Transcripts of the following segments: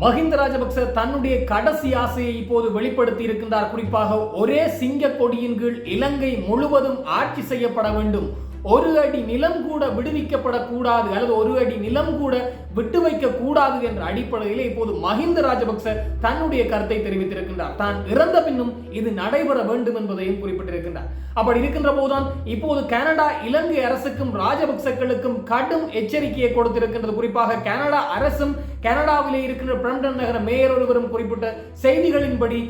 மஹிந்த ராஜபக்ச தன்னுடைய கடைசி ஆசையை இப்போது வெளிப்படுத்தி இருக்கின்றார். குறிப்பாக ஒரே சிங்க கொடியின் கீழ் இலங்கை முழுவதும் ஆட்சி செய்யப்பட வேண்டும். ஒரு அடி நிலம் கூட விடுவிக்கப்படக்கூடாது அல்லது ஒரு அடி நிலம் கூட விட்டு வைக்க கூடாது என்ற அடிப்படையில் இப்போது மஹிந்த ராஜபக்ச தன்னுடைய கருத்தை தெரிவித்திருக்கின்றார். தான் இறந்த பின்னும் இது நடைபெற வேண்டும் என்பதையும் குறிப்பிட்டிருக்கின்றார். அப்படி இருக்கின்ற போதுதான் இப்போது கனடா இலங்கை அரசுக்கும் ராஜபக்சக்களுக்கும் கடும் எச்சரிக்கையை கொடுத்திருக்கின்றது. குறிப்பாக கனடா அரசும் கனடாவிலே இருக்கின்ற பிரம்டன் நகர மேயர் ஒருவரும் குறிப்பிட்ட செய்திகளின்படி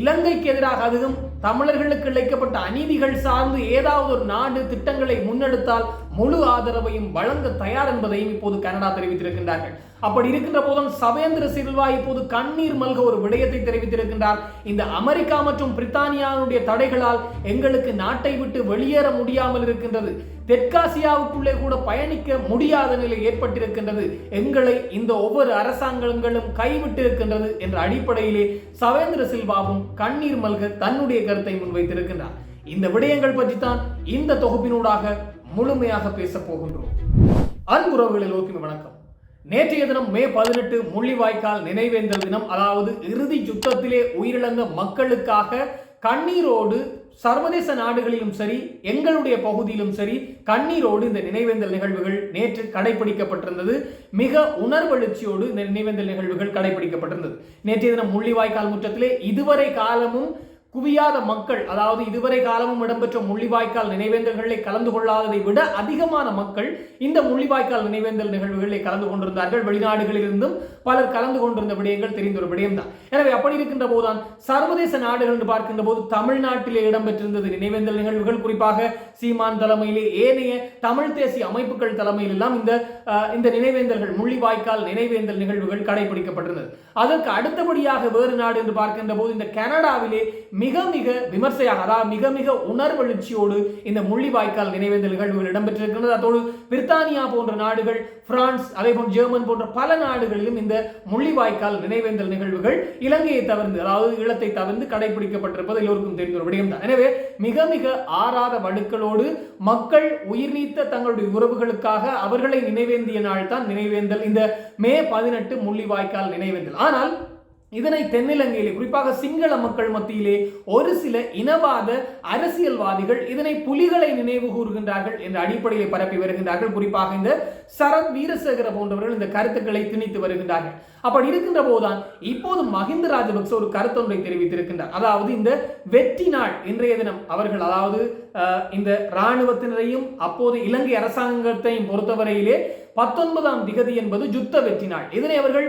இலங்கைக்கு எதிராக அதுவும் தமிழர்களுக்கு இழைக்கப்பட்ட அநீதிகள் சார்ந்து ஏதாவது ஒரு நாடு திட்டங்களை முன்னெடுத்தால் முழு ஆதரவையும் வழங்க தயார் என்பதையும் இப்போது கனடா தெரிவித்திருக்கின்றார்கள். அப்படி இருக்கின்ற போதும் சவேந்திர சில்வா இப்போது கண்ணீர் மல்க ஒரு விடயத்தை தெரிவித்திருக்கின்றார். இந்த அமெரிக்கா மற்றும் பிரித்தானியாவுடைய தடைகளால் எங்களுக்கு நாட்டை விட்டு வெளியேற முடியாமல் இருக்கின்றது. தெற்காசியாவுக்குள்ளே கூட பயணிக்க முடியாத நிலை ஏற்பட்டிருக்கின்றது. எங்களை இந்த ஒவ்வொரு அரசாங்கங்களும் கைவிட்டிருக்கின்றது என்ற அடிப்படையிலே சவேந்திர சில்வாவும் கண்ணீர் மல்க தன்னுடைய கருத்தை முன்வைத்திருக்கின்றார். இந்த விடயங்கள் பற்றி தான் இந்த தொகுப்பினூடாக முழுமையாக பேசப் போகின்றோம். அன்புறவுகளில் ஓகே வணக்கம். நேற்றைய தினம் மே பதினெட்டு முள்ளிவாய்க்கால் நினைவேந்தல் தினம் அதாவது இறுதி யுத்தத்திலே உயிரிழந்த மக்களுக்காக கண்ணீரோடு சர்வதேச நாடுகளிலும் சரி எங்களுடைய பகுதியிலும் சரி கண்ணீரோடு இந்த நினைவேந்தல் நிகழ்வுகள் நேற்று கடைபிடிக்கப்பட்டிருந்தது மிக உணர்வெழுச்சியோடு இந்த நினைவேந்தல் நிகழ்வுகள் கடைபிடிக்கப்பட்டிருந்தது நேற்றைய தினம் முள்ளிவாய்க்கால் முற்றத்திலே இதுவரை காலமும் குவியாத மக்கள் அதாவது இதுவரை காலமும் இடம்பெற்ற முள்ளிவாய்க்கால் நினைவேந்தல்களை கலந்து கொள்ளாததை விட அதிகமான மக்கள் இந்த முள்ளிவாய்க்கால் நினைவேந்தல் நிகழ்வுகளில் கலந்து கொண்டிருந்தார்கள். வெளிநாடுகளில் இருந்தும் பலர் கலந்து கொண்டிருந்த விடயங்கள் தெரிந்த ஒரு விடயம்தான். எனவே அப்படி இருக்கின்ற போதுதான் சர்வதேச நாடுகள் என்று பார்க்கின்ற போது தமிழ்நாட்டிலே இடம்பெற்றிருந்தது நினைவேந்தல் நிகழ்வுகள். குறிப்பாக சீமான் தலைமையிலே ஏனைய தமிழ் தேசிய அமைப்புகள் தலைமையில் எல்லாம் இந்த இந்த நினைவேந்தல்கள் முள்ளிவாய்க்கால் நினைவேந்தல் நிகழ்வுகள் கடைபிடிக்கப்பட்டிருந்தது. அதற்கு அடுத்தபடியாக வேறு நாடு என்று பார்க்கின்ற போது இந்த கனடாவிலே மிக மிக விமர்சையாக அதாவது மிக மிக உணர்வெழுச்சியோடு இந்த முள்ளிவாய்க்கால் நினைவேந்தல் நிகழ்வுகள் இடம்பெற்றிருக்கின்றது அதோடு பிரித்தானியா போன்ற நாடுகள் பிரான்ஸ் அதே போன்று ஜெர்மன் போன்ற பல நாடுகளிலும் இந்த முள்ளிவாய்க்கால் நினைவேந்தல் நிகழ்வுகள் இலங்கையை தவிர்த்து அதாவது ஈழத்தை தவிர்த்து கடைபிடிக்கப்பட்டிருப்பது எல்லோருக்கும் தெரிந்த ஒரு விடயம் தான் எனவே மிக மிக ஆறாத வடுக்களோடு மக்கள் உயிர் நீத்த தங்களுடைய உறவுகளுக்காக அவர்களை நினைவேந்திய நாள் தான் நினைவேந்தல். இந்த மே பதினெட்டு முள்ளிவாய்க்கால் நினைவேந்தல். ஆனால் இதனை தென்னிலங்கையிலே குறிப்பாக சிங்கள மக்கள் மத்தியிலே ஒரு சில இனவாத அரசியல்வாதிகள் இதனை புலிகளை நினைவு கூறுகின்றார்கள் என்ற அடிப்படையிலே பரப்பி வருகின்றார்கள். குறிப்பாக இந்த சரத் வீரசேகர போன்றவர்கள் இந்த கருத்துக்களை திணித்து வருகின்றார்கள். அப்படி இருக்கின்ற போதுதான் இப்போது மஹிந்த ராஜபக்ச ஒரு கருத்தொன்றை தெரிவித்திருக்கின்றார். அதாவது இந்த வெற்றி நாள் இன்றைய தினம் அவர்கள் அதாவது அஹ், இந்த இராணுவத்தினரையும் அப்போது இலங்கை அரசாங்கத்தையும் பொறுத்தவரையிலே பத்தொன்பதாம் திகதி என்பது யுத்த வெற்றி நாள். இதனை அவர்கள்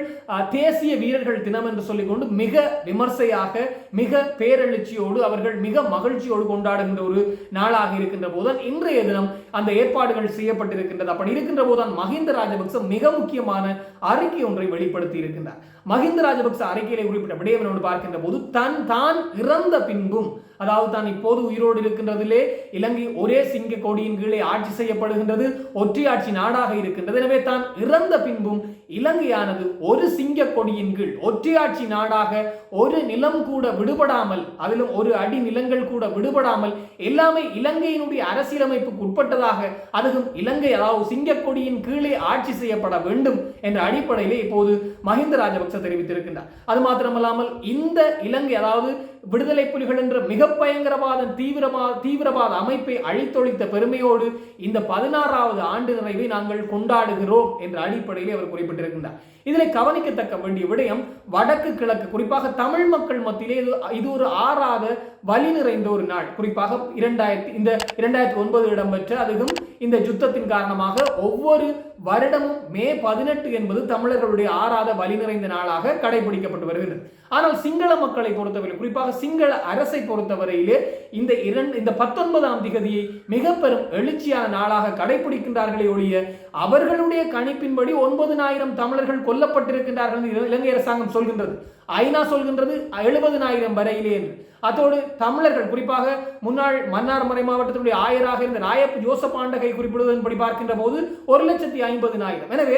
தேசிய வீரர்கள் தினம் என்று சொல்லிக்கொண்டு மிக விமர்சையாக மிக பேரெழுச்சியோடு அவர்கள் மிக மகிழ்ச்சியோடு கொண்டாடுகின்ற ஒரு நாளாக இருக்கின்ற போதுதான் இன்றைய தினம் அந்த ஏற்பாடுகள் செய்யப்பட்டிருக்கின்றது. அப்படி இருக்கின்ற போதுதான் மஹிந்த ராஜபக்ச மிக முக்கியமான அறிக்கை ஒன்றை வெளிப்படுத்தி இருக்கின்றார். மஹிந்த ராஜபக்ச அறிக்கையிலே குறிப்பிட்ட விடயவனோடு பார்க்கின்ற போது தன் தான் இறந்த பின்பும் அதாவது தான் இப்போது உயிரோடு இருக்கின்றதிலே இலங்கை ஒரே சிங்க கொடியின் கீழே ஆட்சி செய்யப்படுகின்றது ஒற்றையாட்சி நாடாக இருக்கின்றது. எனவே தான் இறந்த பின்பும் இலங்கையானது ஒரு சிங்க கொடியின் கீழ் ஒற்றையாட்சி நாடாக ஒரு நிலம் கூட விடுபடாமல் அதிலும் ஒரு அடி நிலங்கள் கூட விடுபடாமல் எல்லாமே இலங்கையினுடைய அரசியலமைப்புக்கு உட்பட்டதாக அதுவும் இலங்கை அதாவது சிங்க கொடியின் கீழே ஆட்சி செய்யப்பட வேண்டும் என்ற அடிப்படையிலே இப்போது மஹிந்த ராஜபக்ச தெரிவித்திருக்கின்றார். அது மாத்திரமல்லாமல் இந்த இலங்கை அதாவது விடுதலை புலிகள் என்ற மிக பயங்கரவாத தீவிரமா தீவிரவாத அமைப்பை அழித்தொழித்த பெருமையோடு இந்த பதினாறாவது ஆண்டு நிறைவை நாங்கள் கொண்டாடுகிறோம் என்ற அடிப்படையிலே அவர் குறிப்பிட்டார் குறிப்பிட்டிருக்கின்றார் இதில் கவனிக்கத்தக்க வேண்டிய விடயம் வடக்கு கிழக்கு குறிப்பாக தமிழ் மக்கள் மத்தியிலே இது இது ஒரு ஆறாத வலி நிறைந்த ஒரு நாள். குறிப்பாக இரண்டாயிரத்தி இந்த இரண்டாயிரத்தி ஒன்பது இடம்பெற்ற அதுவும் இந்த யுத்தத்தின் காரணமாக ஒவ்வொரு வருடமும் மே பதினெட்டு என்பது தமிழர்களுடைய ஆறாத வலி நிறைந்த நாளாக கடைபிடிக்கப்பட்டு வருகிறது ஆனால் சிங்கள மக்களை பொறுத்தவரை குறிப்பாக சிங்கள அரசை பொறுத்தவரையிலே இந்த இரண்டு இந்த பத்தொன்பதாம் திகதியை மிக பெரும் எழுச்சியான நாளாக கடைபிடிக்கின்றார்களே ஒழிய அவர்களுடைய கணிப்பின்படி ஒன்பதினாயிரம் தமிழர்கள் கொல்லப்பட்டிருக்கின்றார்கள் இலங்கை அரசாங்கம் சொல்கின்றது. ஐநா சொல்கின்றது எழுபதுனாயிரம் வரையிலே என்று. அதோடு தமிழர்கள் குறிப்பாக முன்னாள் மன்னார் மறை மாவட்டத்தினுடைய ஆயராக இருந்த ராயப்பு ஜோசப் ஆண்டகை குறிப்பிடுவதன்படி பார்க்கின்ற போது ஒரு லட்சத்தி ஐம்பதினாயிரம். எனவே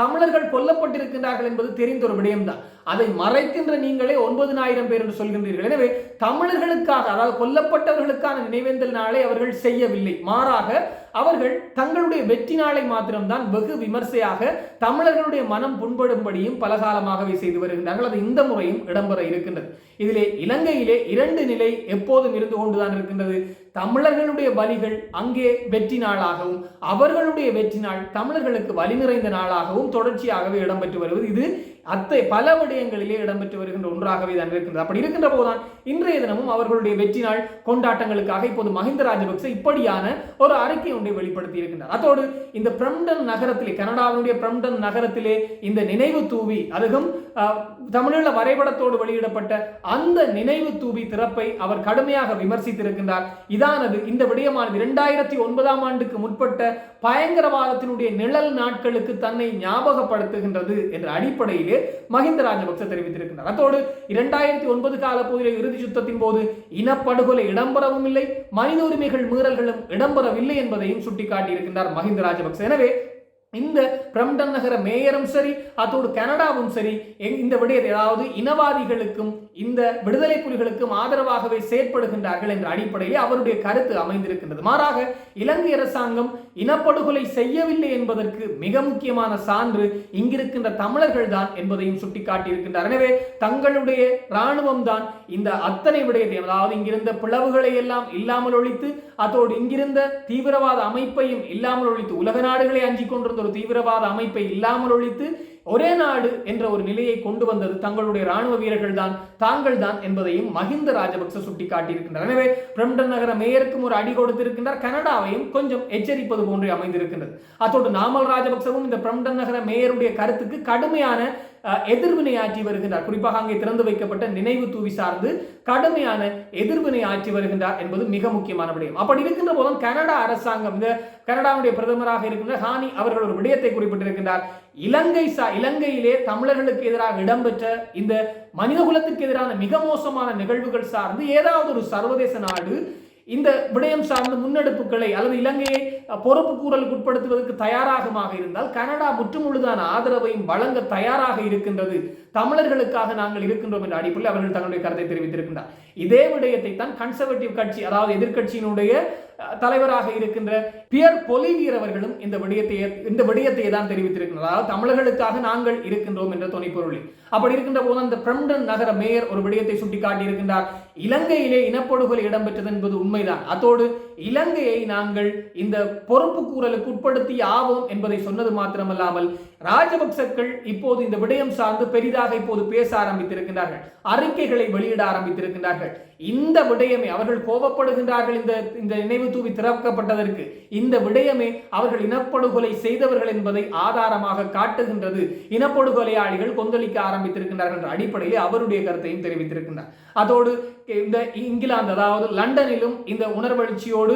தமிழர்கள் கொல்லப்பட்டிருக்கின்றார்கள் என்பது தெரிந்த ஒரு விடயம்தான். அதை மறைக்கின்ற நீங்களே ஒன்பதினாயிரம் பேர் என்று சொல்கின்றீர்கள். எனவே தமிழர்களுக்காக அதாவது கொல்லப்பட்டவர்களுக்கான நினைவேந்தல் நாளை அவர்கள் செய்யவில்லை. மாறாக அவர்கள் தங்களுடைய வெற்றி நாளை மாத்திரம்தான் வெகு விமர்சையாக தமிழர்களுடைய மனம் புண்படும்படியும் பலகாலமாகவே செய்து வருகின்றார்கள். அது இந்த முறையும் இடம்பெற இருக்கின்றது. இதிலே இலங்கையிலே இரண்டு நிலை எப்போதும் இருந்து கொண்டுதான் இருக்கின்றது. தமிழர்களுடைய பலிகள் அங்கே வெற்றி நாளாகவும் அவர்களுடைய வெற்றி நாள் தமிழர்களுக்கு வலி நிறைந்த நாளாகவும் தொடர்ச்சியாகவே இடம்பெற்று வருவது. இது அத்தை பல விடயங்களிலே இடம்பெற்று வருகின்ற ஒன்றாகவே தான் இருக்கின்றது. அப்படி இருக்கின்ற போதுதான் இன்றைய தினமும் அவர்களுடைய வெற்றி நாள் கொண்டாட்டங்களுக்காக இப்போது மஹிந்த ராஜபக்ச இப்படியான ஒரு அறிக்கை ஒன்றை வெளிப்படுத்தி இருக்கின்றார். அதோடு இந்த பிரம்டன் நகரத்திலே கனடாவினுடைய பிரம்டன் நகரத்திலே இந்த நினைவு தூவி அதுவும் அஹ், தமிழீழ வரைபடத்தோடு வெளியிடப்பட்ட அந்த நினைவு தூவி திறப்பை அவர் கடுமையாக விமர்சித்திருக்கின்றார். இதானது இந்த விடயமானது. இரண்டாயிரத்தி ஒன்பதாம் ஆண்டுக்கு முற்பட்ட பயங்கரவாதத்தினுடைய நிழல் நாட்களுக்கு தன்னை ஞாபகப்படுத்துகின்றது என்ற அடிப்படையிலே மஹிந்த ராஜபக்ச தெரிவித்திருக்கிறார் அத்தோடு இரண்டாயிரத்தி ஒன்பது கால போதிலே இறுதி சுத்தத்தின் போது இனப்படுகொலை இடம்பெறவும் இல்லை மனித உரிமைகள் மீறல்களும் இடம்பெறவில்லை என்பதையும் சுட்டிக்காட்டியிருக்கின்றார் மஹிந்த ராஜபக்ச. எனவே இந்த பிரம்டன் நகர மேயரும் சரி அதோடு கனடாவும் சரி இந்த விடயத்தை அதாவது இனவாதிகளுக்கும் இந்த விடுதலை புலிகளுக்கும் ஆதரவாகவே செயற்படுகின்றார்கள் என்ற அடிப்படையில் அவருடைய கருத்து அமைந்திருக்கின்றது. மாறாக இலங்கை அரசாங்கம் இனப்படுகொலை செய்யவில்லை என்பதற்கு மிக முக்கியமான சான்று இங்கிருக்கின்ற தமிழர்கள் தான் என்பதையும் சுட்டிக்காட்டியிருக்கின்றார். எனவே தங்களுடைய இராணுவம் தான் இந்த அத்தனை விடயத்தை அதாவது இங்கிருந்த பிளவுகளை எல்லாம் இல்லாமல் ஒழித்து அதோடு இங்கிருந்த தீவிரவாத அமைப்பையும் இல்லாமல் ஒழித்து உலக நாடுகளை அஞ்சிக் கொண்டிருந்த ஒரு தீவிரவாத அமைப்பை இல்லாமல் ஒழித்து ஒரே நாடு என்ற ஒரு நிலையை கொண்டு வந்தது தங்களுடைய ராணுவ வீரர்கள் தான் தாங்கள் தான் என்பதையும் மஹிந்த ராஜபக்ச சுட்டிக்காட்டியிருக்கின்றார். எனவே பிரம்டன் நகர மேயருக்கும் ஒரு அடி கொடுத்திருக்கின்றார். கனடாவையும் கொஞ்சம் எச்சரிப்பது போன்றே அமைந்திருக்கின்றது. அத்தோடு நாமல் ராஜபக்சவும் இந்த பிரம்டன் நகர மேயருடைய கருத்துக்கு கடுமையான எதிர்வினை ஆற்றி வருகின்றார். குறிப்பாக அங்கே திறந்து வைக்கப்பட்ட நினைவு தூவி சார்ந்து கடுமையான எதிர்வினை ஆற்றி வருகின்றார் என்பது மிக முக்கியமான விடயம். அப்படி இருக்கின்ற போதும் கனடா அரசாங்கம் இந்த கனடாவுடைய பிரதமராக இருக்கின்ற ஹானி அவர்கள் ஒரு விடயத்தை குறிப்பிட்டிருக்கின்றார். இலங்கை சா இலங்கையிலே தமிழர்களுக்கு எதிராக இடம்பெற்ற இந்த மனிதகுலத்துக்கு எதிரான மிக மோசமான நிகழ்வுகள் சார்ந்து ஏதாவது ஒரு சர்வதேச நாடு இந்த விடயம் சார்ந்த முன்னெடுப்புகளை அல்லது இலங்கையை பொறுப்பு கூறலுக்கு உட்படுத்துவதற்கு தயாராகமாக இருந்தால் கனடா முற்றுமுழுதான ஆதரவையும் வழங்க தயாராக இருக்கின்றது. தமிழர்களுக்காக நாங்கள் இருக்கின்றோம் என்ற அடிப்படையில் அவர்கள் தங்களுடைய கருத்தை தெரிவித்திருக்கின்றார். இதே விடயத்தை தான் கன்சர்வேட்டிவ் கட்சி அதாவது எதிர்கட்சியினுடைய தலைவராக இருக்கின்ற பியர் பொலிவியர் அவர்களும் இந்த விடயத்தை இந்த விடயத்தை தான் தெரிவித்திருக்கின்றனர். அதாவது தமிழர்களுக்காக நாங்கள் இருக்கின்றோம் என்ற துணைப்பொருளில் அப்படி இருக்கின்ற போது அந்த பிரம்டன் நகர மேயர் ஒரு விடயத்தை சுட்டிக்காட்டி இருக்கின்றார் இலங்கையிலே இனப்படுகொலை இடம்பெற்றது என்பது உண்மைதான். அதோடு இலங்கையை நாங்கள் இந்த பொறுப்பு கூறலுக்கு உட்படுத்தி ஆவோம் என்பதை சொன்னது மாத்திரமல்லாமல் ராஜபக்சக்கள் இப்போது இந்த விடயம் சார்ந்து பெரிதாக இப்போது பேச ஆரம்பித்திருக்கின்றார்கள். அறிக்கைகளை வெளியிட ஆரம்பித்திருக்கின்றார்கள். இந்த விடயமே அவர்கள் கோபப்படுகின்றார்கள் இந்த இந்த நினைவு தூவி திறக்கப்பட்டதற்கு. இந்த விடயமே அவர்கள் இனப்படுகொலை செய்தவர்கள் என்பதை ஆதாரமாக காட்டுகின்றது. இனப்படுகொலையாளிகள் கொந்தளிக்க ஆரம்பித்திருக்கின்றார்கள் என்ற அடிப்படையில் அவருடைய கருத்தையும் தெரிவித்திருக்கின்றார். அதோடு இந்த இங்கிலாந்து அதாவது லண்டனிலும் இந்த உணர்வெழுச்சியோடு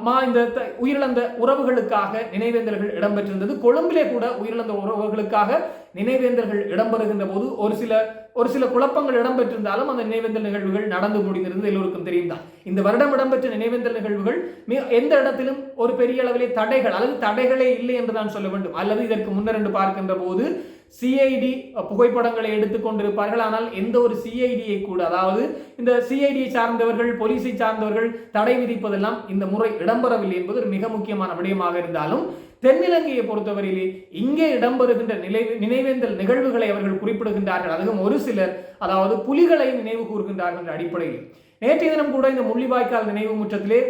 மா இந்த த- உயிரிழந்த உறவுகளுக்காக நினைவேந்தல்கள் இடம்பெற்றிருந்தது. கொழும்பிலே கூட உயிரிழந்த உறவுகளுக்காக நினைவேந்தல்கள் இடம்பெறுகின்ற போது ஒரு சில ஒரு சில குழப்பங்கள் இடம்பெற்றிருந்தாலும் அந்த நினைவேந்தல் நிகழ்வுகள் நடந்து முடிந்திருந்தது எல்லோருக்கும் தெரியும் தான் இந்த வருடம் இடம்பெற்ற நினைவேந்தல் நிகழ்வுகள் மிக- எந்த இடத்திலும் ஒரு பெரிய அளவிலே தடைகள் அல்லது தடைகளே இல்லை என்று தான் சொல்ல வேண்டும். அல்லது இதற்கு முன்னர் என்று பார்க்கின்ற போது சிஐடி புகைப்படங்களை எடுத்துக்கொண்டிருப்பார்கள் ஆனால் எந்த ஒரு சிஐடியை கூட அதாவது இந்த சிஐடியை சார்ந்தவர்கள் போலீஸை சார்ந்தவர்கள் தடை விதிப்பதெல்லாம் இந்த முறை இடம்பெறவில்லை என்பது ஒரு மிக முக்கியமான விடயமாக இருந்தாலும் தென்னிலங்கையை பொறுத்தவரையிலே இங்கே இடம்பெறுகின்ற நிலை நினைவேந்தல் நிகழ்வுகளை அவர்கள் குறிப்பிடுகின்றார்கள். அதுவும் ஒரு சிலர் அதாவது புலிகளை நினைவு கூறுகின்றார்கள் என்ற அடிப்படையில். நேற்றைய தினம் கூட இந்த முள்ளிவாய்க்கால் நினைவு முற்றத்திலே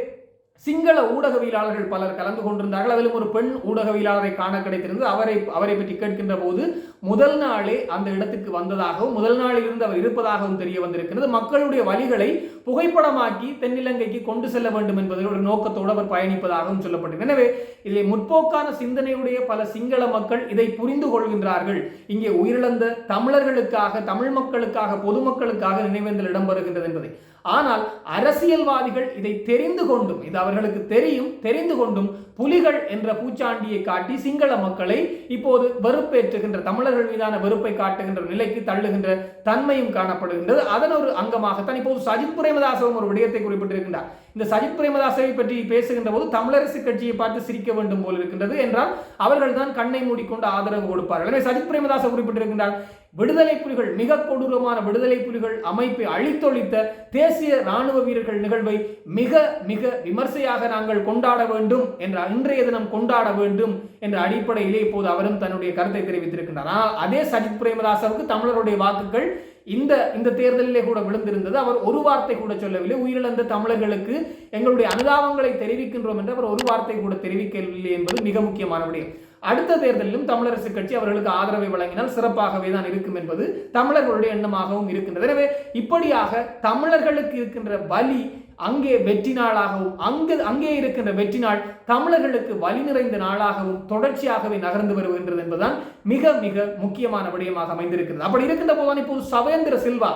சிங்கள ஊடகவியலாளர்கள் பலர் கலந்து கொண்டிருந்தார்கள். அதிலும் ஒரு பெண் ஊடகவியலாளரை காண கிடைத்திருந்தது அவரை அவரை பற்றி கேட்கின்ற போது முதல் நாளே அந்த இடத்துக்கு வந்ததாகவும் முதல் நாளில் இருந்து அவர் இருப்பதாகவும் தெரிய வந்திருக்கிறது. மக்களுடைய வழிகளை புகைப்படமாக்கி தென்னிலங்கைக்கு கொண்டு செல்ல வேண்டும் என்பதில் ஒரு நோக்கத்தோடு அவர் பயணிப்பதாகவும் சொல்லப்பட்டது. எனவே இதில் முற்போக்கான சிந்தனையுடைய பல சிங்கள மக்கள் இதை புரிந்து கொள்கின்றார்கள். இங்கே உயிரிழந்த தமிழர்களுக்காக தமிழ் மக்களுக்காக பொதுமக்களுக்காக நினைவேந்தல் இடம்பெறுகின்றது என்பதை. ஆனால் அரசியல்வாதிகள் இதை தெரிந்து கொண்டும் இது அவர்களுக்கு தெரியும் தெரிந்து கொண்டும் புலிகள் என்ற பூச்சாண்டியை காட்டி சிங்கள மக்களை இப்போது வெறுப்பேற்றுகின்ற தமிழர்கள் மீதான வெறுப்பை காட்டுகின்ற நிலைக்கு தள்ளுகின்ற தன்மையும் காணப்படுகின்றது. அதன் ஒரு அங்கமாகத்தான் இப்போது சஜித் பிரேமதாசவும் ஒரு விடயத்தை குறிப்பிட்டிருக்கின்றார். இந்த சஜித் பிரேமதாசவை பற்றி பேசுகின்ற போது தமிழரசு கட்சியை பார்த்து சிரிக்க வேண்டும் போல் இருக்கின்றது என்றால் அவர்கள் தான் கண்ணை மூடிக்கொண்டு ஆதரவு கொடுப்பார்கள். எனவே சஜித் பிரேமதாச குறிப்பிட்டிருக்கின்றார் விடுதலை புலிகள் மிக கொடூரமான விடுதலை புலிகள் அமைப்பை அழித்தொழித்த தேசிய ராணுவ வீரர்கள் நிகழ்வை மிக மிக விமர்சையாக நாங்கள் கொண்டாட வேண்டும் என்ற இன்றைய தினம் கொண்டாட வேண்டும் என்ற அடிப்படையிலே இப்போது அவரும் தன்னுடைய கருத்தை தெரிவித்திருக்கின்றார். ஆனால் அதே சஜித் பிரேமதாசவுக்கு தமிழருடைய வாக்குகள் இந்த இந்த தேர்தலிலே கூட விழுந்திருந்தது. அவர் ஒரு வார்த்தை கூட சொல்லவில்லை. உயிரிழந்த தமிழர்களுக்கு எங்களுடைய அனுதாபங்களை தெரிவிக்கின்றோம் என்று அவர் ஒரு வார்த்தை கூட தெரிவிக்கவில்லை என்பது மிக முக்கியமான விடயம். அடுத்த தேர்தலிலும் தமிழரசு கட்சி அவர்களுக்கு ஆதரவை வழங்கினால் சிறப்பாகவே தான் இருக்கும் என்பது தமிழர்களுடைய எண்ணமாகவும் இருக்கின்றது. எனவே இப்படியாக தமிழர்களுக்கு இருக்கின்ற வலி அங்கே வெற்றி நாளாகவும் அங்கு அங்கே இருக்கின்ற வெற்றி நாள் தமிழர்களுக்கு வழி நிறைந்த நாளாகவும் தொடர்ச்சியாகவே நகர்ந்து வருகின்றது என்பதுதான் மிக மிக முக்கியமான விடயமாக அமைந்திருக்கிறது அப்படி இருக்கின்ற போதுதான் இப்போது சவேந்திர சில்வா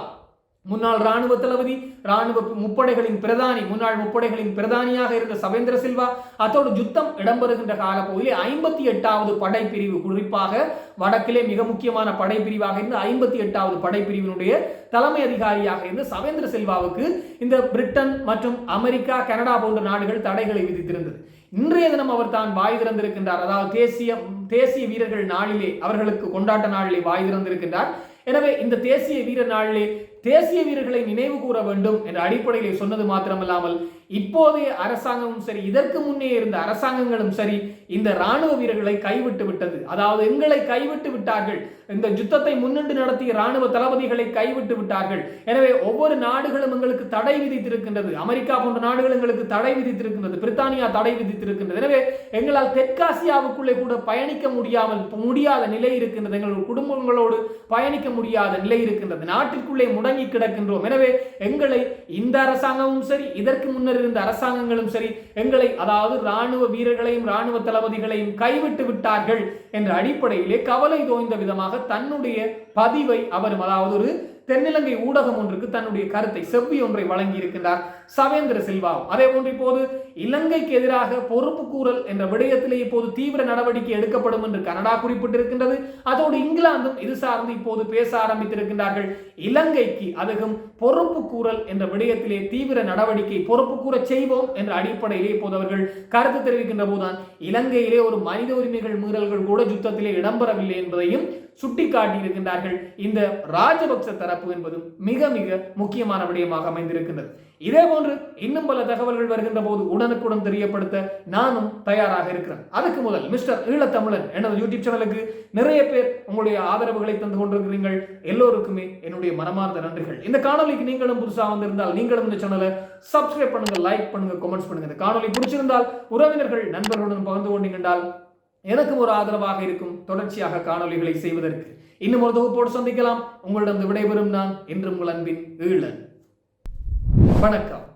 முன்னாள் ராணுவ தளபதி ராணுவ முப்படைகளின் பிரதானி முன்னாள் முப்படைகளின் பிரதானியாக இருந்த சவேந்திர சில்வா அத்தோடு யுத்தம் இடம்பெறுகின்ற காலப்பகுதியில் ஐம்பத்தி எட்டாவது படைப்பிரிவு. குறிப்பாக வடக்கிலே மிக முக்கியமான படைப்பிரிவாக இருந்த ஐம்பத்தி எட்டாவது படைப்பிரிவினுடைய தலைமை அதிகாரியாக இருந்த சவேந்திர சில்வாவுக்கு இந்த பிரிட்டன் மற்றும் அமெரிக்கா கனடா போன்ற நாடுகள் தடைகளை விதித்திருந்தது. இன்றைய தினம் அவர் தான் வாய் திறந்திருக்கின்றார். அதாவது தேசிய தேசிய வீரர்கள் நாளிலே அவர்களுக்கு கொண்டாட்ட நாளிலே வாய் திறந்திருக்கின்றார். எனவே இந்த தேசிய வீரர் நாளிலே தேசிய வீரர்களை நினைவு கூற வேண்டும் என்ற அடிப்படையில் சொன்னது மாத்திரமல்லாமல் இப்போதைய அரசாங்கமும் சரி இதற்கு முன்னே இருந்த அரசாங்கங்களும் சரி இந்த ராணுவ வீரர்களை கைவிட்டு விட்டது. அதாவது எங்களை கைவிட்டு விட்டார்கள். இந்த யுத்தத்தை முன்னின்று நடத்திய ராணுவ தளபதிகளை கைவிட்டு விட்டார்கள். எனவே ஒவ்வொரு நாடுகளும் எங்களுக்கு தடை விதித்திருக்கின்றது. அமெரிக்கா போன்ற நாடுகள் எங்களுக்கு தடை விதித்திருக்கின்றது. பிரித்தானியா தடை விதித்திருக்கின்றது. எனவே எங்களால் தெற்காசியாவுக்குள்ளே கூட பயணிக்க முடியாமல் முடியாத நிலை இருக்கின்றது. எங்கள் குடும்பங்களோடு பயணிக்க முடியாத நிலை இருக்கின்றது. நாட்டிற்குள்ளே முடங்கி கிடக்கின்றோம். எனவே எங்களை இந்த அரசாங்கமும் சரி இதற்கு முன்னர் இருந்த அரசாங்கங்களும் சரி எங்களை அதாவது ராணுவ வீரர்களையும் ராணுவ தளபதிகளையும் கைவிட்டு விட்டார்கள் என்ற அடிப்படையிலே கவலை தோய்ந்த விதமாக தன்னுடைய பதிவை அவர் அதாவது ஒரு தென்னிலங்கை ஊடகம் ஒன்றுக்கு தன்னுடைய கருத்தை செவ்வி ஒன்றை வழங்கி இருக்கின்றார் சவேந்திர சில்வாவும். அதே போன்று இப்போது இலங்கைக்கு எதிராக பொறுப்பு கூறல் என்ற விடயத்திலே இப்போது தீவிர நடவடிக்கை எடுக்கப்படும் என்று கனடா குறிப்பிட்டிருக்கின்றது. அதோடு இங்கிலாந்தும் இது சார்ந்து இப்போது பேச ஆரம்பித்திருக்கின்றார்கள். இலங்கைக்கு அதுவும் பொறுப்பு கூறல் என்ற விடயத்திலே தீவிர நடவடிக்கை பொறுப்பு கூற செய்வோம் என்ற அடிப்படையிலே இப்போது அவர்கள் கருத்து தெரிவிக்கின்ற போதுதான் இலங்கையிலே ஒரு மனித உரிமைகள் மீறல்கள் கூட யுத்தத்திலே இடம்பெறவில்லை என்பதையும் சுட்டிக்காட்டி இருக்கின்றார்கள் இந்த ராஜபக்ச தரப்பு என்பது மிக மிக முக்கியமான விடயமாக அமைந்திருக்கின்றது. இதே போன்று இன்னும் பல தகவல்கள் வருகின்ற போது உடனுக்குடன் தெரியப்படுத்த நானும் தயாராக இருக்கிறேன். அதுக்கு முதல் மிஸ்டர் ஈழத்தமிழன் எனது யூடியூப் சேனலுக்கு நிறைய பேர் உங்களுடைய ஆதரவுகளை தந்து கொண்டிருக்கிறீர்கள். எல்லோருக்குமே என்னுடைய மனமார்ந்த நன்றிகள். இந்த காணொலிக்கு நீங்களும் புதுசாக வந்திருந்தால் நீங்களும் இந்த சேனலை சப்ஸ்கிரைப் பண்ணுங்க லைக் பண்ணுங்க கமெண்ட்ஸ் பண்ணுங்க. இந்த காணொலி பிடிச்சிருந்தால் உறவினர்கள் நண்பர்களுடன் பகிர்ந்து கொண்டீங்கன்றால் எனக்கும் ஒரு ஆதரவாக இருக்கும் தொடர்ச்சியாக காணொலிகளை செய்வதற்கு. இன்னும் ஒரு தொகுப்போடு சந்திக்கலாம். உங்களிடம் விடைபெறும் நான் என்றும் உங்கள் அன்பின் ஈழன். வணக்கம்.